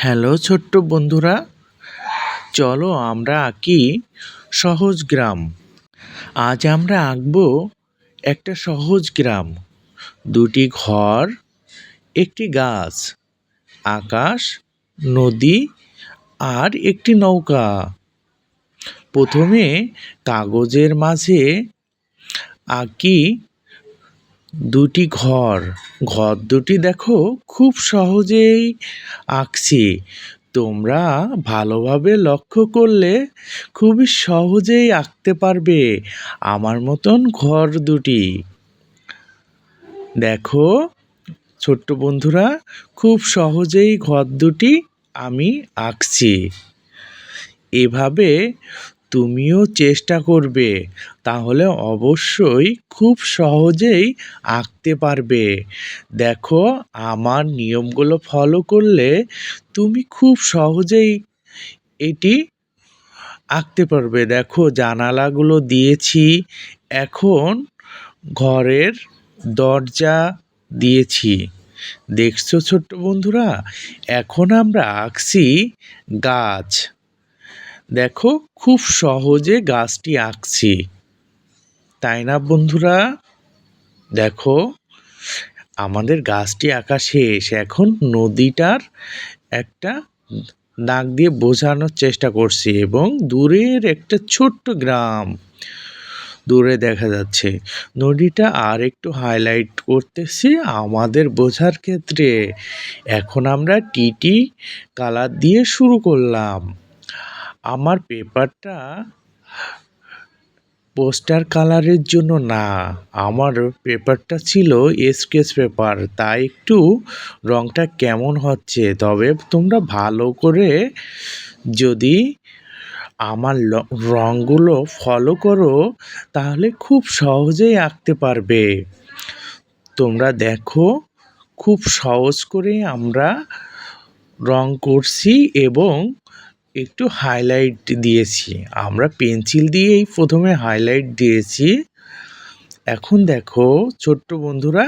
Hello ছোট্ট বন্ধুরা, চলো আমরা আঁকি সহজ গ্রাম। আজ আমরা আঁকবো একটা সহজ গ্রাম। দুটি ঘর, একটি গাছ, আকাশ, নদী আর একটি নৌকা। প্রথমে কাগজের মাঝে আঁকি দুটি ঘর। ঘর দুটি দেখো খুব সহজেই আঁকছি। তোমরা ভালোভাবে লক্ষ্য করলে খুবই সহজেই আঁকতে পারবে আমার মতন ঘর দুটি। দেখো, ছোট্ট বন্ধুরা, খুব সহজেই ঘর দুটি আমি আঁকছি। এভাবে তুমিও চেষ্টা করবে, তাহলে অবশ্যই খুব সহজেই আঁকতে পারবে। দেখো, আমার নিয়মগুলো ফলো করলে তুমি খুব সহজেই এটি আঁকতে পারবে। দেখো, জানালাগুলো দিয়েছি, এখন ঘরের দরজা দিয়েছি। দেখছ ছোট্ট বন্ধুরা? এখন আমরা আঁকছি গাছ। দেখো, খুব সহজে গাছটি আঁকছি। তাই না, বন্ধুরা? দেখো, আমাদের গাছটি আঁকা শেষ। এখন নদীটার একটা দাগ দিয়ে বোঝানোর চেষ্টা করছি এবং দূরের একটা ছোট্ট গ্রাম দূরে দেখা যাচ্ছে। নদীটা আর একটু হাইলাইট করতেছি আমাদের বোঝার ক্ষেত্রে। এখন আমরা টিটি কালার দিয়ে শুরু করলাম। আমার পেপারটা পোস্টার কালারের জন্য না। আমার পেপারটা ছিল স্কেচ পেপার, তাই একটু রংটা কেমন হচ্ছে? তবে তোমরা ভালো করে যদি আমার রঙগুলো ফলো করো, তাহলে খুব সহজেই আঁকতে পারবে। তোমরা দেখো, খুব সহজ করে আমরা রং করছি এবং একটু হাইলাইট দিয়েছি। আমরা পেন্সিল দিয়েই প্রথমে হাইলাইট দিয়েছি। এখন দেখো, ছোট্ট বন্ধুরা,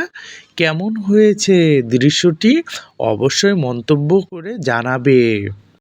কেমন হয়েছে দৃশ্যটি? অবশ্যই মন্তব্য করে জানাবে।